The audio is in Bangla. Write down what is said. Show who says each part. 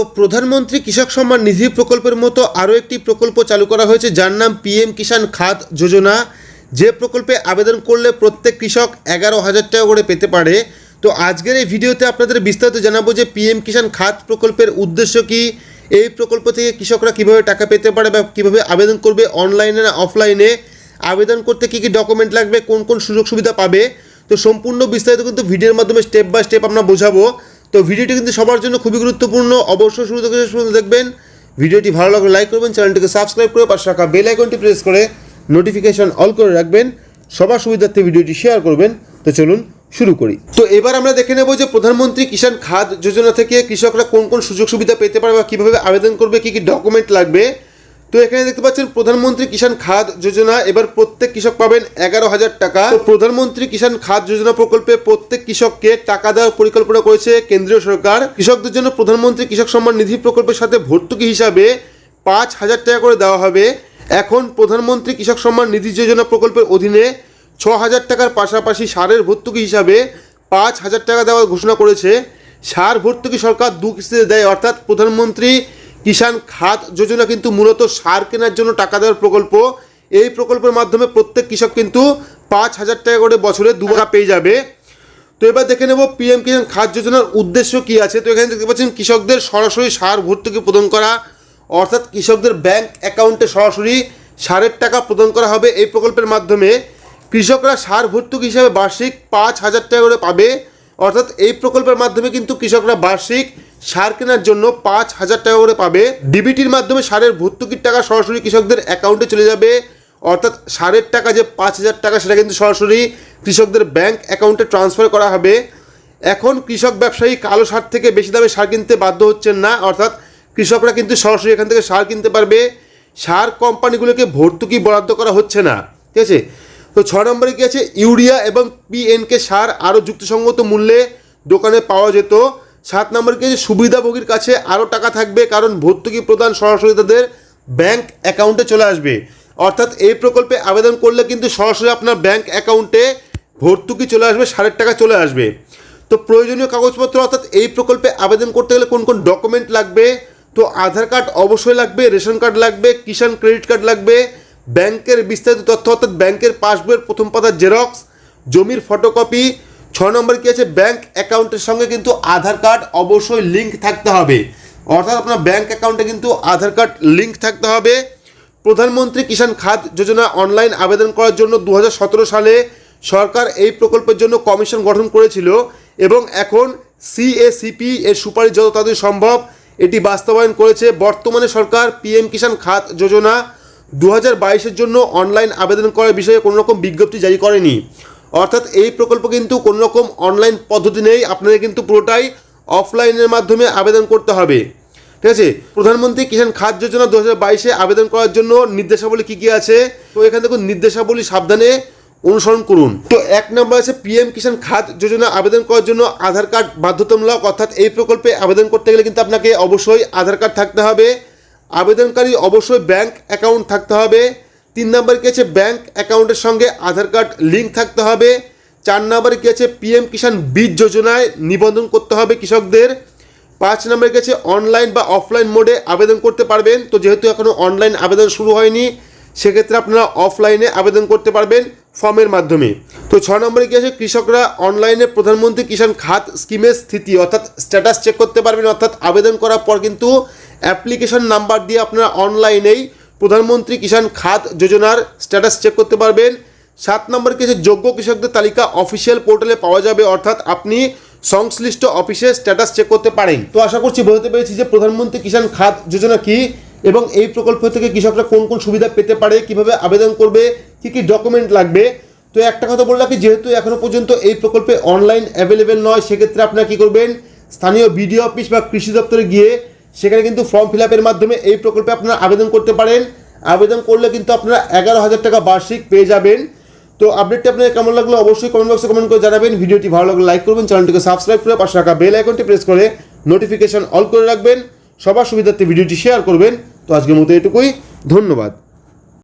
Speaker 1: তো প্রধানমন্ত্রী কৃষক সম্মান নিধি প্রকল্পের মতো আরও একটি প্রকল্প চালু করা হয়েছে, যার নাম পিএম কিষাণ খাদ যোজনা। যে প্রকল্পে আবেদন করলে প্রত্যেক কৃষক এগারো হাজার টাকা করে পেতে পারে। তো আজকের এই ভিডিওতে আপনাদের বিস্তারিত জানাব যে পিএম কিষাণ খাদ প্রকল্পের উদ্দেশ্য কি। এই প্রকল্প থেকে কৃষকরা কীভাবে টাকা পেতে পারে বা কীভাবে আবেদন করবে অনলাইনে না অফলাইনে? আবেদন করতে কী কী ডকুমেন্ট লাগবে? কোন কোন সুযোগ সুবিধা পাবে? তো সম্পূর্ণ বিস্তারিত কিন্তু ভিডিওর মাধ্যমে স্টেপ বাই স্টেপ আমরা বোঝাবো। তো ভিডিওটি কিন্তু সবার জন্য খুবই গুরুত্বপূর্ণ। অবশ্যই শুরু থেকে শেষ পর্যন্ত দেখবেন। ভিডিওটি ভালো লাগলে লাইক করবেন, চ্যানেলটিকে সাবস্ক্রাইব করে পাশে রাখা বেল আইকনটি প্রেস করে নোটিফিকেশন অল করে রাখবেন। সবার সুবিধার্থে ভিডিওটি শেয়ার করবেন। তো চলুন শুরু করি। তো এবার আমরা দেখে নেব যে প্রধানমন্ত্রী কিষাণ খাদ যোজনা থেকে কৃষকরা কোন কোন সুযোগ সুবিধা পেতে পারে বা কীভাবে আবেদন করবে, কী কী ডকুমেন্ট লাগবে? তো এখানে দেখতে পাচ্ছেন প্রধানমন্ত্রী কিষাণ খাদ যোজনা, এবার প্রত্যেক কৃষক পাবেন এগারো হাজার টাকা। প্রধানমন্ত্রী কিষাণ খাদ যোজনা প্রকল্পে প্রত্যেক কৃষককে টাকা দেওয়ার পরিকল্পনা করেছে কেন্দ্রীয় সরকার। কৃষকদের জন্য প্রধানমন্ত্রী কৃষক সম্মান নিধি প্রকল্পের সাথে ভর্তুকি হিসাবে পাঁচ হাজার টাকা করে দেওয়া হবে। এখন প্রধানমন্ত্রী কৃষক সম্মান নিধি যোজনা প্রকল্পের অধীনে ছ হাজার টাকার পাশাপাশি সারের ভর্তুকি হিসাবে পাঁচ হাজার টাকা দেওয়ার ঘোষণা করেছে। সার ভর্তুকি সরকার দু কিস্তিতে দেয়, অর্থাৎ প্রধানমন্ত্রী কিষাণ খাত যোজনা কিন্তু মূলত সার কেনার জন্য টাকা দেওয়ার প্রকল্প। এই প্রকল্পের মাধ্যমে প্রত্যেক কৃষক কিন্তু পাঁচ হাজার টাকা করে বছরে দু টাকা পেয়ে যাবে। তো এবার দেখে নেব পিএম কিষাণ খাদ যোজনার উদ্দেশ্য কি আছে। তো এখানে দেখতে পাচ্ছেন, কৃষকদের সরাসরি সার ভর্তুকি প্রদান করা, অর্থাৎ কৃষকদের ব্যাংক অ্যাকাউন্টে সরাসরি সারের টাকা প্রদান করা হবে। এই প্রকল্পের মাধ্যমে কৃষকরা সার ভর্তুকি হিসাবে বার্ষিক পাঁচ হাজার টাকা করে পাবে। অর্থাৎ এই প্রকল্পের মাধ্যমে কিন্তু কৃষকরা বার্ষিক সার কেনার জন্য পাঁচ হাজার টাকা করে পাবে। ডিবিটির মাধ্যমে সারের ভর্তুকির টাকা সরাসরি কৃষকদের অ্যাকাউন্টে চলে যাবে। অর্থাৎ সারের টাকা যে পাঁচ হাজার টাকা, সেটা কিন্তু সরাসরি কৃষকদের ব্যাংক অ্যাকাউন্টে ট্রান্সফার করা হবে। এখন কৃষক ব্যবসায়ী কালো সার থেকে বেশি দামে সার কিনতে বাধ্য হচ্ছেন না। অর্থাৎ কৃষকরা কিন্তু সরাসরি এখান থেকে সার কিনতে পারবে। সার কোম্পানিগুলোকে ভর্তুকি বরাদ্দ করা হচ্ছে না। ঠিক আছে? তো ছ নম্বরে কী আছে? ইউরিয়া এবং পিএনকে সার আরও যুক্তিসঙ্গত মূল্যে দোকানে পাওয়া যেত। সাত নম্বরে কী সুবিধাভোগীর কাছে আরও টাকা থাকবে, কারণ ভর্তুকি প্রদান সরাসরি তাদের ব্যাংক অ্যাকাউন্টে চলে আসবে। অর্থাৎ এই প্রকল্পে আবেদন করলে কিন্তু সরাসরি আপনার ব্যাংক অ্যাকাউন্টে ভর্তুকি চলে আসবে সারের টাকা চলে আসবে। তো প্রয়োজনীয় কাগজপত্র, অর্থাৎ এই প্রকল্পে আবেদন করতে গেলে কোন কোন ডকুমেন্ট লাগবে? তো আধার কার্ড অবশ্যই লাগবে, রেশন কার্ড লাগবে, কিষাণ ক্রেডিট কার্ড লাগবে, ব্যাংকের বিস্তারিত তথ্য, অর্থাৎ ব্যাংকের পাসবইয়ের প্রথম পাতার জেরক্স, জমির ফটোকপি ছ নম্বর কি আছে? ব্যাঙ্ক অ্যাকাউন্টের সঙ্গে কিন্তু আধার কার্ড অবশ্যই লিঙ্ক থাকতে হবে। অর্থাৎ আপনার ব্যাঙ্ক অ্যাকাউন্টে কিন্তু আধার কার্ড লিঙ্ক থাকতে হবে। প্রধানমন্ত্রী কিষাণ খাদ যোজনা অনলাইন আবেদন করার জন্য দু হাজার সতেরো সালে সরকার এই প্রকল্পের জন্য কমিশন গঠন করেছিল এবং এখন সিএসিপি এর সুপারিশ যত তাদের সম্ভব এটি বাস্তবায়ন করেছে। বর্তমানে সরকার পিএম কিষাণ খাত যোজনা দু হাজার জন্য অনলাইন আবেদন করার বিষয়ে কোনো রকম বিজ্ঞপ্তি জারি করেনি। অর্থাৎ এই প্রকল্প কিন্তু কোনো রকম অনলাইন পদ্ধতি নেই আপনাদের কিন্তু পুরোটাই অফলাইনের মাধ্যমে আবেদন করতে হবে। ঠিক আছে? প্রধানমন্ত্রী কিষাণ খাদ যোজনা দু হাজার বাইশে আবেদন করার জন্য নির্দেশাবলী কী কী আছে? তো এখানে দেখুন, নির্দেশাবলী সাবধানে অনুসরণ করুন। তো এক নম্বর আছে, পিএম কিষাণ খাদ যোজনা আবেদন করার জন্য আধার কার্ড বাধ্যতামূলক, অর্থাৎ এই প্রকল্পে আবেদন করতে গেলে কিন্তু আপনাকে অবশ্যই আধার কার্ড থাকতে হবে। আবেদনকারী অবশ্যই ব্যাংক অ্যাকাউন্ট থাকতে হবে। তিন নম্বর কি আছে? ব্যাঙ্ক অ্যাকাউন্টের সঙ্গে আধার কার্ড লিঙ্ক থাকতে হবে। চার নম্বরে কি আছে? পিএম কিষাণ বীজ যোজনায় নিবন্ধন করতে হবে কৃষকদের। পাঁচ নম্বরে গেছে অনলাইন বা অফলাইন মোডে আবেদন করতে পারবেন। তো যেহেতু এখনও অনলাইন আবেদন শুরু হয়নি, সেক্ষেত্রে আপনারা অফলাইনে আবেদন করতে পারবেন ফর্মের মাধ্যমে। তো ছ নম্বরে কি আছে? কৃষকরা অনলাইনে প্রধানমন্ত্রী কিষাণ খাত স্কিমের স্থিতি, অর্থাৎ স্ট্যাটাস চেক করতে পারবেন। অর্থাৎ আবেদন করার পর কিন্তু অ্যাপ্লিকেশন নাম্বার দিয়ে আপনারা অনলাইনেই প্রধানমন্ত্রী কিষাণ খাত যোজনার স্ট্যাটাস চেক করতে পারবেন। সাত নম্বর কি আছে যোগ্য কৃষকদের তালিকা অফিসিয়াল পোর্টালে পাওয়া যাবে, অর্থাৎ আপনি সংশ্লিষ্ট অফিসে স্ট্যাটাস চেক করতে পারেন। তো আশা করছি বোঝাতে পেরেছি যে প্রধানমন্ত্রী কিষাণ খাত যোজনা কি এবং এই প্রকল্প থেকে কৃষকরা কোন কোন সুবিধা পেতে পারে, কীভাবে আবেদন করবে, কি কি ডকুমেন্ট লাগবে। তো একটা কথা বললাম কি যেহেতু এখনও পর্যন্ত এই প্রকল্পে অনলাইন অ্যাভেলেবেল নয়, সেক্ষেত্রে আপনারা কী করবেন, স্থানীয় বিডিও অফিস বা কৃষি দপ্তরে গিয়ে সেখানে কিন্তু ফর্ম ফিল আপের মাধ্যমে এই প্রকল্পে আপনারা আবেদন করতে পারেন। আবেদন করলে কিন্তু আপনারা এগারো হাজার টাকা বার্ষিক পেয়ে যাবেন। তো আপডেটটি আপনাদের কেমন লাগল অবশ্যই কমেন্ট বক্সে কমেন্ট করে জানাবেন। ভিডিওটি ভালো লাগলে লাইক করবেন চ্যানেলটিকে সাবস্ক্রাইব করে পাশে রাখা বেল আইকনটি প্রেস করে নোটিফিকেশন অল করে রাখবেন। সবার সুবিধার্থে ভিডিওটি শেয়ার করবেন। তো আজকের মতো এটুকুই। ধন্যবাদ।